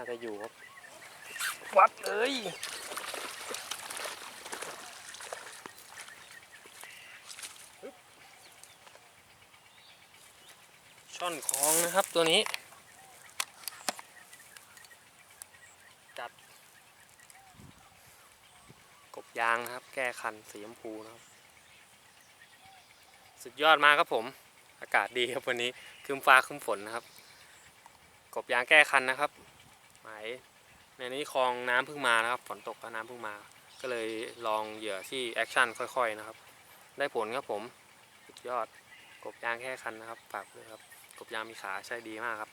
าจะอยู่ครับ วัดเลยช่อนคลองนะครับตัวนี้ จัด กบยางนะครับ แก้คันสีชมพูนะครับ สุดยอดมากครับผม อากาศดีครับวันนี้ครึมฟ้าครึมฝนนะครับ กบยางแก้คันนะครับ หมในนี้คลองน้ำเพิ่งมานะครับ ฝนตกก็น้ำเพิ่งมา ก็เลยลองเหยื่อที่แอคชั่นค่อยๆนะครับ ได้ผลครับผมสุดยอดกบยางแค่คันนะครับฝากด้วยครับกบยางมีขาใช้ดีมากครับ